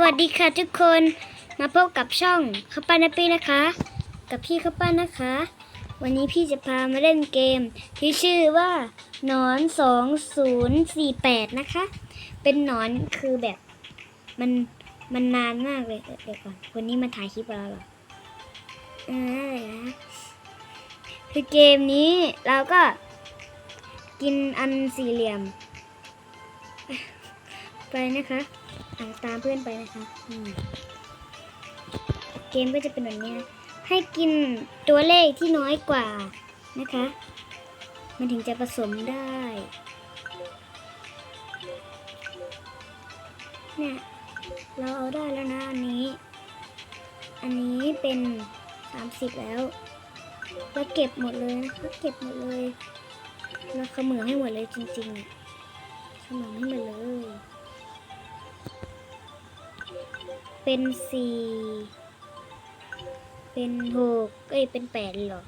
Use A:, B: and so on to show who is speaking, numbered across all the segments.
A: วัสดีค่ะทุกคนมาพบกับช่องข้าวปั้นนปี้นะคะ กับพี่ข้าวปั้นนะคะ วันนี้พี่จะพามาเล่นเกม ที่ชื่อว่าหนอน2048นะคะ เป็นหนอนคือแบบมันมันนานมากเลยเดี๋ยวก่อนวันนี้มาถ่ายคลิปเราหรออ่าอะไรนะคือเกมนี้เราก็กินอันสี่เหลี่ยม ไปนะคะ ตามเพื่อนไปนะคะเกมก็จะเป็นแบบนี้นะให้กินตัวเลขที่น้อยกว่านะคะ มันถึงจะผสมได้เนี่ยเราเอาได้แล้วนะอันนี้ อันนี้เป็นสามสิบแล้วเราเก็บหมดเลยนะคะเก็บหมดเลยเราเขมือให้หมดเลยจริงๆเขมือให้หมดเลย เป็นสี่เป็นหกเอ้ย เป็นแปดหรอ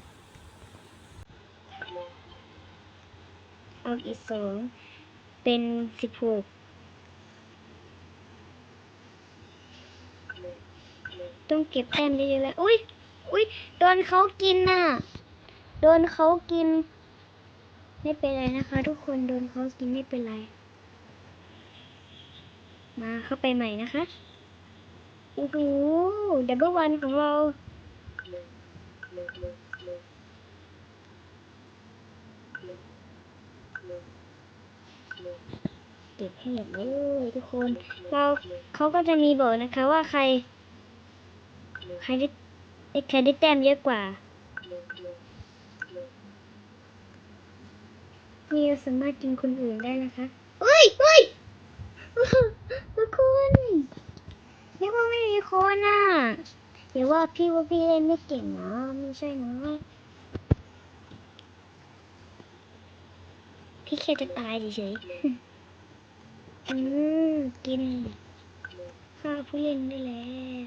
A: เอาอีกสองเป็นสิบหกต้องเก็บแต้มเยอะๆเลยอุ้ยอุ้ยโดนเขากินน่ะ โดนเขากิน ไม่เป็นไรนะคะ ทุกคนโดนเขากินไม่เป็นไร มาเข้าไปใหม่นะคะ โอ้โหดับเบิลวันของเรา เก็บให้หมดเลยทุกคน เราเขาก็จะมีบอกนะคะว่าใคร ใครได้ใครได้แต้มเยอะกว่านี่เราสามารถกินคนอื่นได้นะคะเฮ้ยเฮ้ยทุกคนนึกว่าไม่มี คนอะอย่าว่าพี่ว่าพี่เล่นไม่เก่งนะไม่ใช่นะพี่แค่จะตายเฉยๆอืมกินข้าวผู้เล่นได้แล้ว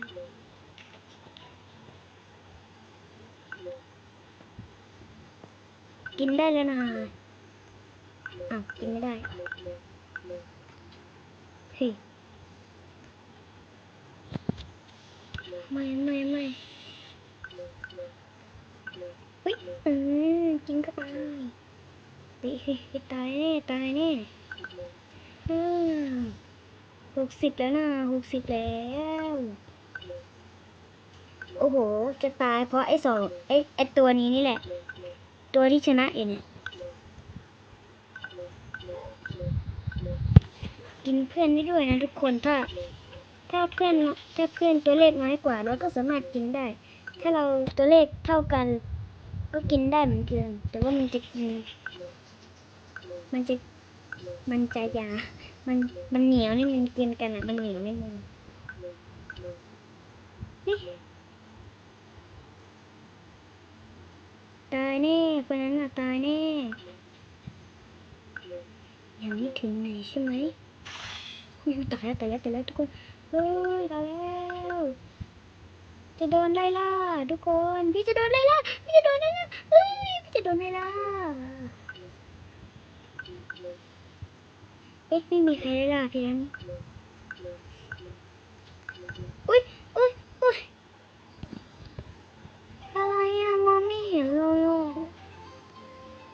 A: กินได้แล้วนะอ้าวกินไม่ได้เฮ้ ไม่ไม่ไม่เฮ้ยอืมกินเข้ายเฮ้ยเฮ้ยตายแน่ตายแน่อืมหกสิบแล้วนะหกสิบแล้ว โอ้โห จะตายเพราะไอ้สองไอ้ไอ้ตัวนี้นี่แหละ ตัวที่ชนะเองเนี่ยกินเพื่อนได้ด้วยนะทุกคนถ้า ถ้าเพื่อนถ้าเพื่อนตัวเลขน้อยกว่าเราก็สามารถกินได้ ถ้าเราตัวเลขเท่ากัน ก็กินได้เหมือนเดิมแต่ว่ามันจะมันจะมันจะยา มันมันเหนียวนี่มันกินกันอะ มันเหนียวนิดนึงนี่ตายแน่คนนั้นน่ะตายแน่ยังไม่ถึงไหนใช่ไหมอุ๊ยตายแล้วตายแล้วตายแล้วทุกคน เฮ้ยตายแล้วจะโดนไล่ล่าทุกคน พี่จะโดนไล่ล่าพี่จะโดนไล่ล่าเฮ้ยพี่จะโดนไล่ล่าเอ๊ะไม่มีใครไล่ล่าพี่นั้นอุ้ยอุ้ยอุ้ยอะไรอะมองไม่เห็นเลยอะ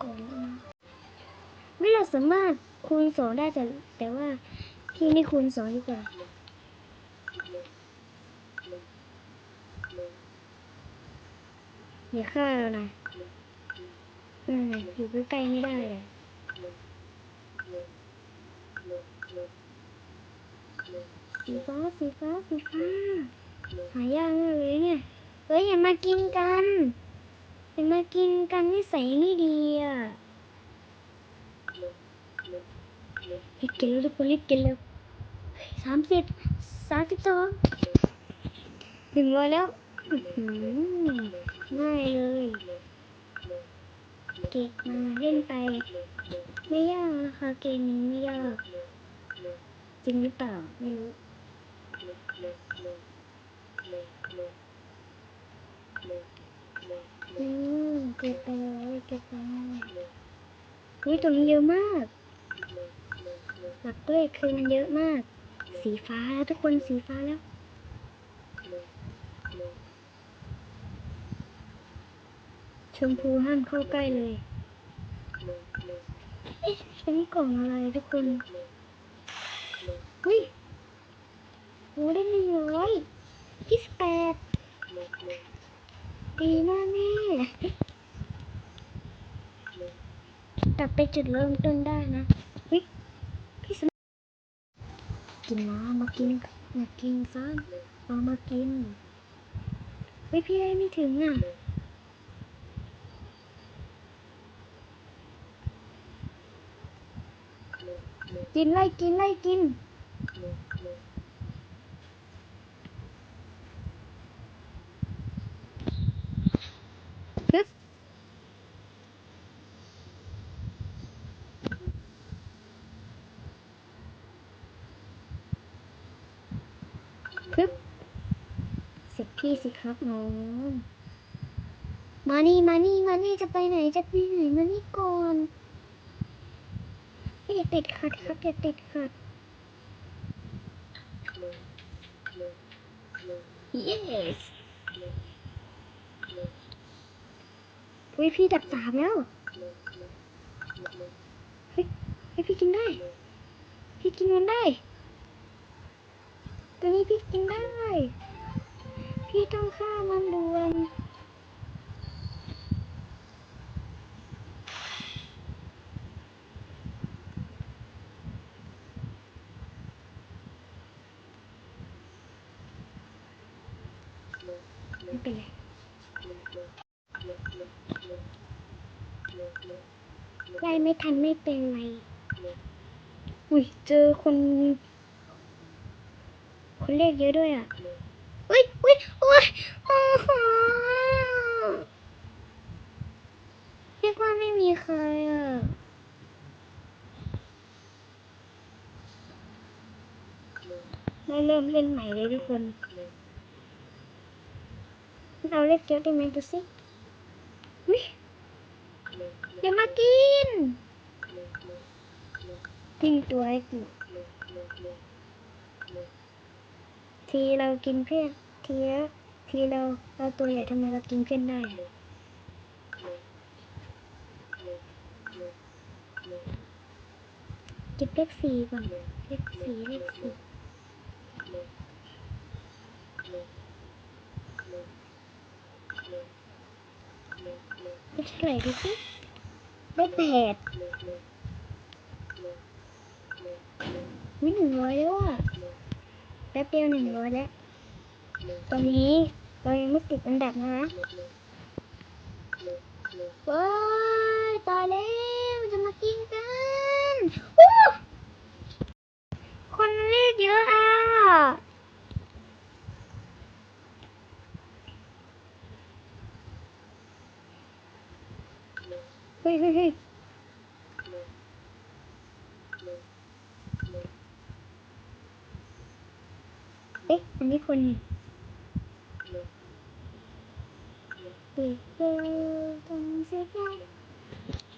A: ก่อนนะไม่เราสามารถคูณสองได้แต่แต่ว่าพี่ไม่คูณสองดีกว่า อย่าฆ่าเรานะอืมอยู่ใกล้ๆไม่ได้เลยสีฟ้าสีฟ้าสีฟ้าหายากเลยเนี่ยเฮ้ยอย่ามากินกันอย่ามากินกันนิสัยไม่ดีอะรีบกินแล้วทุกคนรีบกินแล้วสามสิบสามสิบสองถึงร้อยแล้ว ง่ายเลยเก็บมาเล่นไป ไม่ยากนะคะเกมนี้ไม่ยาก จริงหรือเปล่าไม่รู้อืมเก็บไปเลยเก็บไปเลยเฮ้ยตรงนี้เยอะมากหลักด้วยคือมันเยอะมาก สีฟ้าแล้วทุกคนสีฟ้าแล้ว ช มพูห้ามเข้าใกล้เลยเอ๊ะอันนี้กล่องอะไรทุกคนอุ้ยโหได้หนึ่งร้อยยี่สิบแปดดีมากแม่กลับไปจุดเริ่มต้นได้นะเฮ้ยพี่สมกินน้ำมากินอยากกินซ้ำเอามากินเฮ้ยพี่ได้ไม่ถึงอะ กินไล่กินไล่กิน ปึ๊บปึ๊บเสร็จพี่สิครับน้องมานี่มานี่มานี่จะไปไหนจะไปไหนมานี่ก่อน อย่าติดขัดครับอย่าติดขัด yes อุ้ยพี่ดับสามแล้วเฮ้ยเฮ้ยพี่กินได้ พี่กินมันได้ตัวนี้พี่กินได้ พี่ต้องฆ่ามันด่วน ไม่เป็นไรไล่ไม่ทันไม่เป็นไร อุ้ยเจอคน คนเลขเยอะด้วยอะ อุ้ยอุ้ยอุ้ยโอ้โหเรียกว่าไม่มีใครอะได้เริ่มเล่นใหม่เลยทุกคน เราเล่นเยอะได้ไหมดูสิวิอย่ามากินทิ้งตัวให้กินทีเรากินเพื่อนทีละทีเราเราตัวใหญ่ทำไมเรากินเพื่อนได้เก็บเลขสี่ก่อนเลขสี่เลขสี่ ได้เท่าไหร่ดูสิได้แปดวิหนึ่งร้อยแล้วอะแป๊บเดียวหนึ่งร้อยแล้ว ตอนนี้เรายังไม่ติดอันดับนะว้ายตายแล้วจะมากินกันอู้คนเรียกเยอะอะเฮ้ ยเฮ้ยเฮ้ยเอ๊ะอันนี้คนนี่เก็บเก็บตรงเสียแค่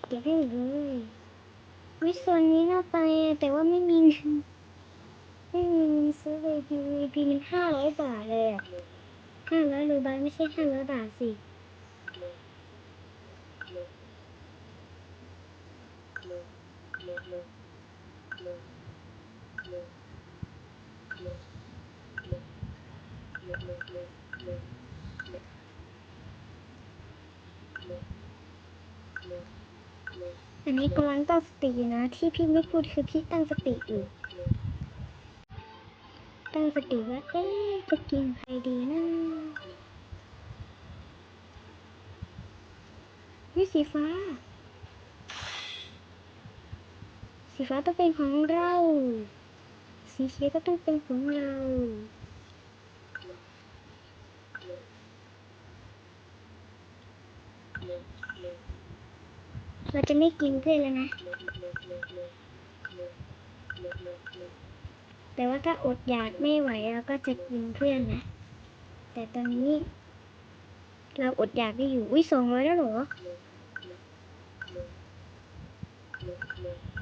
A: เก็บให้เลยวิโซนนี้น่าไปแต่ว่าไม่มีไม่มีเงินซื้อเลยพีพีมันห้าร้อยบาทเลยอะห้าร้อยรูบาทไม่ใช่ห้าร้อยบาทสิ อันนี้กำลังตั้งสตินะ ที่พี่ไม่พูดคือพี่ตั้งสติอยู่ ตั้งสติว่า เอ๊ะ จะกินใครดีนะวิสีฟ้า สีฟ้าต้องเป็นของเรา สีเขียวก็ต้องเป็นของเราเราจะไม่กินเพื่อนแล้วนะ แต่ว่าถ้าอดอยากไม่ไหวเราก็จะกินเพื่อนนะ แต่ตอนนี้ เราอดอยากได้อยู่ อุ้ยสองร้อยแล้วเหรอ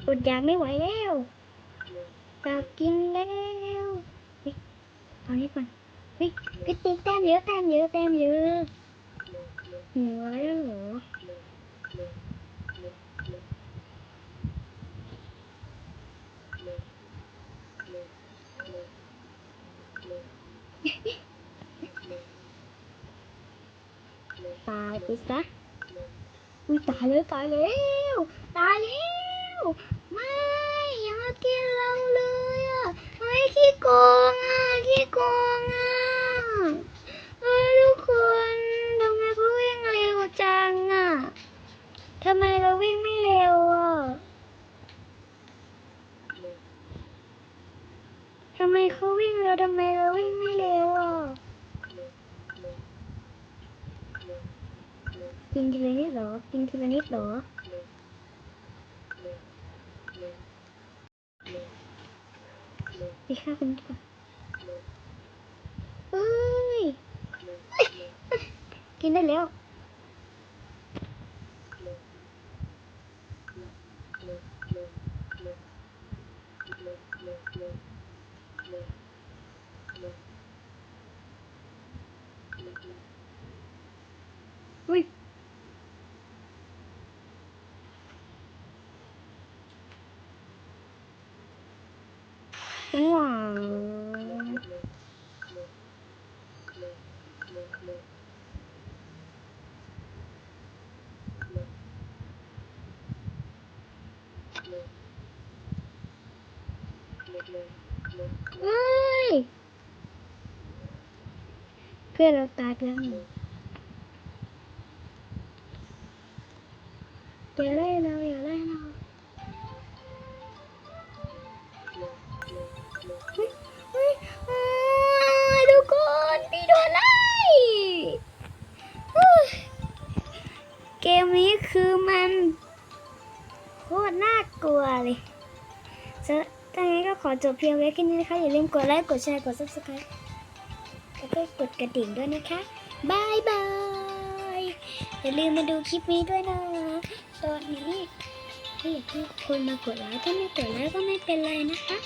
A: อดอยากไม่ไหวแล้วอยากกินแล้วเฮ้ยเอานี้ก่อนเฮ้ยกระติกแต้มเยอะแต้มเยอะแต้มเยอะหัวแล้วเหรอตายไปซะอุ้ยตายแล้วตายแล้วตายแล้ว ไม่อย่ามากินเราเลยอะเฮ้ยขี้โกงอะขี้โกงอะเฮ้ยทุกคนทำไมเขาวิ่งเร็วจังอะทำไมเราวิ่งไม่เร็วอะทำไมเขาวิ่งเร็วทำไมเราวิ่งไม่เร็วอะกินทีละนิดเหรอกินทีละนิดเหรอ ไปฆ่าคนดี กว่าเอ้ยกินได้แล้วอุ้ยว้าวเฮ้ยเพื่อนเราตายแล้วหนึ่งอย่าไล่เราอย่าไล่เรา มนี้คือมันโคตรน่ากลัวเลยสำหรับตอนนี้ก็ขอจบเพียงไว้แค่นี้นะคะ อย่าลืมกดไลค์กดแชร์กด subscribe แล้วก็กดกระดิ่งด้วยนะคะบายบาย อย่าลืมมาดูคลิปนี้ด้วยนะตอนนี้ที่อยากให้ทุกคนมากดไลค์ถ้าไม่กดไลค์ก็ไม่เป็นไรนะคะ